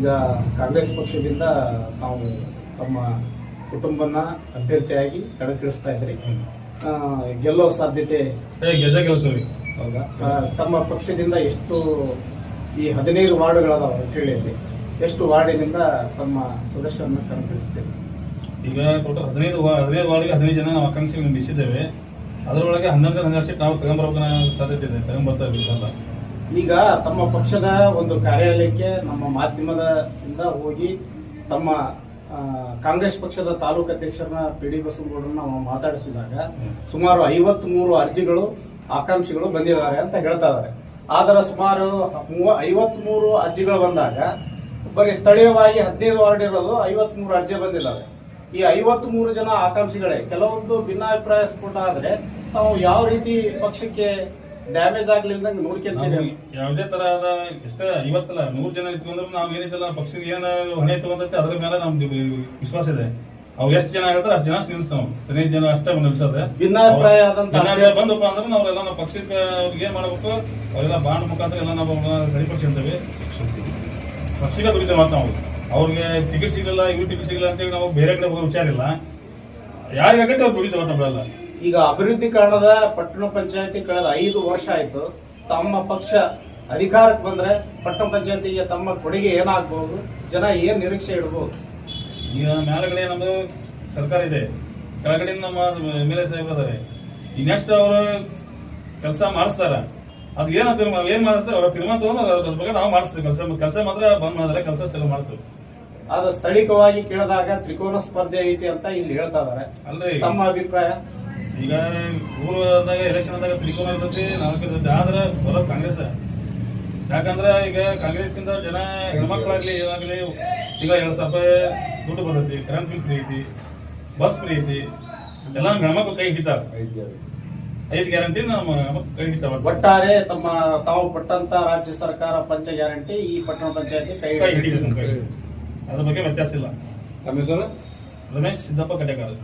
ಈಗ ಕಾಂಗ್ರೆಸ್ ಪಕ್ಷದಿಂದ ತಾವು ತಮ್ಮ ಕುಟುಂಬನ ಅಭ್ಯರ್ಥಿಯಾಗಿ ಕಣಕ್ಕಿಳಿಸ್ತಾ ಇದ್ರಿ. ಗೆಲ್ಲೋ ಸಾಧ್ಯತೆ ಗೆದ್ದ ಗೆಲ್ತೀವಿ. ಹೌದಾ? ತಮ್ಮ ಪಕ್ಷದಿಂದ ಎಷ್ಟು ಈ ಹದಿನೈದು ವಾರ್ಡ್ಗಳದಾವ ಕೇಳಿಯಲ್ಲಿ ಎಷ್ಟು ವಾರ್ಡಿನಿಂದ ತಮ್ಮ ಸದಸ್ಯರನ್ನ ಕಣಕ್ಕಿಳಿಸ್ತೇವೆ ಈಗ ಟೋಟಲ್ ಹದಿನೈದು ಹದಿನೈದು ವಾರ್ಡ್ಗೆ ಹದಿನೈದು ಜನ ನಾವು ಆಕಾಂಕ್ಷಿ ಬಿಸಿದ್ದೇವೆ. ಅದರೊಳಗೆ ಹನ್ನೆರಡು ಹನ್ನೆರಡು ಸೀಟ್ ನಾವು ತಗೊಂಬರ್ಬೇಕನ್ನ ಸಾಧ್ಯತೆ ಇದೆ. ತಗೊಂಬರ್ತಾ ಇದ್ದೀವಿ ಈಗ ತಮ್ಮ ಪಕ್ಷದ ಒಂದು ಕಾರ್ಯಾಲಯಕ್ಕೆ, ನಮ್ಮ ಮಾಧ್ಯಮದ ಇಂದ ಹೋಗಿ ತಮ್ಮ ಕಾಂಗ್ರೆಸ್ ಪಕ್ಷದ ತಾಲೂಕು ಅಧ್ಯಕ್ಷರನ್ನ ಪಿ ಡಿ ಬಸವಗೌಡರನ್ನ ನಾವು ಮಾತಾಡಿಸಿದಾಗ ಸುಮಾರು ಐವತ್ತ್ ಮೂರು ಅರ್ಜಿಗಳು, ಆಕಾಂಕ್ಷಿಗಳು ಬಂದಿದ್ದಾರೆ ಅಂತ ಹೇಳ್ತಾ ಇದ್ದಾರೆ. ಆದರೆ ಸುಮಾರು ಐವತ್ ಮೂರು ಅರ್ಜಿಗಳು ಬಂದಾಗ, ಬರೀ ಸ್ಥಳೀಯವಾಗಿ ಹದಿನೈದು ವಾರ್ಡ್ ಇರೋದು ಐವತ್ ಮೂರು ಅರ್ಜಿ ಬಂದಿದ್ದಾರೆ ಈ ಐವತ್ ಮೂರು ಜನ ಆಕಾಂಕ್ಷಿಗಳೇ, ಕೆಲವೊಂದು ಭಿನ್ನಾಭಿಪ್ರಾಯ ಸ್ಫೋಟ ಆದ್ರೆ ತಾವು ಯಾವ ರೀತಿ ಪಕ್ಷಕ್ಕೆ ಡ್ಯಾಮೇಜ್ ಆಗ್ಲಿಲ್ದಂಗೆ ನೋಡ್ಕೊಂತೀರಿ ಯಾವುದೇ ತರಹದ ಎಷ್ಟೇ ಐವತ್ತಲ್ಲ ನೂರ್ ಜನ ಇಟ್ಕೊಂಡ್ರು ನಾವು ಏನಿದ್ದಲ್ಲ ಪಕ್ಷದ ಏನ ಹೊಣೆ ತಗೊಂಡೈತೆ ಅದ್ರ ಮೇಲೆ ನಮ್ದು ವಿಶ್ವಾಸ ಇದೆ. ಅವು ಎಷ್ಟು ಜನ ಹೇಳ್ತಾರೆ ಅಷ್ಟು ಜನ ನಿಲ್ಲಿಸ್ತಾವ ಹದಿನೈದು ಜನ ಅಷ್ಟೇ ನಿಲ್ಸದೆ. ಭಿನ್ನಾಭಿಪ್ರಾಯ ಬಂದಪ್ಪ ಅಂದ್ರೆ ನಾವೆಲ್ಲ ನಮ್ಮ ಪಕ್ಷಕ್ಕೆ ಏನ್ ಮಾಡ್ಬೇಕು ಅವೆಲ್ಲ ಬಾಂಡ್ ಮುಖಾಂತರ ಎಲ್ಲ ನಾವು ಸರಿಪಡಿಸಿರ್ತೇವೆ ಪಕ್ಷಕ್ಕೆ ದುಡಿತೇವೆ ಮಾತ್ರ ನಾವು. ಅವ್ರಿಗೆ ಟಿಕೆಟ್ ಸಿಗಲಿಲ್ಲ ಇವ್ರು ಟಿಕೆಟ್ ಸಿಗಲ್ಲ ಅಂತೇಳಿ ನಾವು ಬೇರೆ ಕಡೆ ಹೋಗೋ ವಿಚಾರ ಇಲ್ಲ. ಯಾರಿಗಾಗತ್ತೆ ಅವ್ರು ದುಡಿತೇವೆ ನಮ್ಮೆಲ್ಲ. ಈಗ ಅಭಿವೃದ್ಧಿ ಕಾರಣದ ಪಟ್ಟಣ ಪಂಚಾಯತಿ ಕಳೆದ ಐದು ವರ್ಷ ಆಯ್ತು. ತಮ್ಮ ಪಕ್ಷ ಅಧಿಕಾರಕ್ಕೆ ಬಂದ್ರೆ ಪಟ್ಟಣ ಪಂಚಾಯತಿಗೆ ತಮ್ಮ ಕೊಡುಗೆ ಏನಾಗಬಹುದು ಜನ ಏನು ನಿರೀಕ್ಷೆ ಇಡಬಹುದು ಈಗ ಮೇಲ್ಗಡೆ ನಮ್ದು ಸರ್ಕಾರ ಇದೆ. ಕೆಳಗಡೆ ನಮ್ಮ ಎಂ ಎಲ್ ಎ ಸಾಹೇಬ್ ಅದಾರೆ ಈ ನೆಕ್ಸ್ಟ್ ಅವರು ಕೆಲಸ ಮಾಡಿಸ್ತಾರ? ಅದು ಏನ ತೀರ್ಮಾನ ಏನ್ ಮಾಡಿಸ್ತಾರೆ? ಅವ್ರ ತೀರ್ಮಾನ ತಗೊಂಡು ಅದ್ರ ಬಗ್ಗೆ ನಾವು ಮಾಡಿಸ್ತೀವಿ. ಕೆಲಸ ಕೆಲಸ ಮಾತ್ರ ಬಂದ್ ಮಾಡಿದ್ರೆ ಕೆಲಸ ಚಲೋ ಮಾಡ್ತೀವಿ. ಆದ ಸ್ಥಳೀಯವಾಗಿ ಕೇಳಿದಾಗ ತ್ರಿಕೋನ ಸ್ಪರ್ಧೆ ಐತಿ ಅಂತ ಇಲ್ಲಿ ಹೇಳ್ತಾ ಇದಾರೆ. ಅಲ್ರಿ. ತಮ್ಮ ಅಭಿಪ್ರಾಯ? ಈಗ ಊರದಾಗ ಎಲೆಕ್ಷನ್ ಆದಾಗ ತ್ರಿಕೋನ ಇರ್ತೈತಿ ನಾಲ್ಕು ಇರ್ತೈತಿ. ಆದ್ರೆ ಬರೋದು ಕಾಂಗ್ರೆಸ್. ಯಾಕಂದ್ರೆ ಈಗ ಕಾಂಗ್ರೆಸ್ ಇಂದ ಜನ ಹೆಣ್ಮಕ್ಳಾಗ್ಲಿ ಏನಾಗಲಿ ಈಗ ಎರಡು ಸಾವಿರ ರೂಪಾಯಿ ದುಡ್ಡು ಬರ್ತೈತಿ ಕರೆಂಟ್ ಬಿಲ್ ಫ್ರೀ ಐತಿ ಬಸ್ ಫ್ರೀ ಐತಿ ಎಲ್ಲ ಹೆಣ್ಮಕ್ಳು ಕೈ ಹಿಡಿತಾರ. ಐದು ಗ್ಯಾರಂಟಿ ನಮ್ಮ ಹೆಣ್ಮಕ್ಳು ಕೈ ಹಿಡಿತಾವ ಒಟ್ಟಾರೆ ತಮ್ಮ ತಾವು ಪಟ್ಟಂತ ರಾಜ್ಯ ಸರ್ಕಾರ ಪಂಚ ಗ್ಯಾರಂಟಿ ಈ ಪಟ್ಟಣ ಪಂಚಾಯತಿ ಕೈ ಕೈ ಹಿಡಿಬೇಕು. ಅದ್ರ ಬಗ್ಗೆ ವ್ಯತ್ಯಾಸ ಇಲ್ಲ. ರಮೇಶ್ ರಮೇಶ್ ಸಿದ್ದಪ್ಪ ಕಟೇಕರ್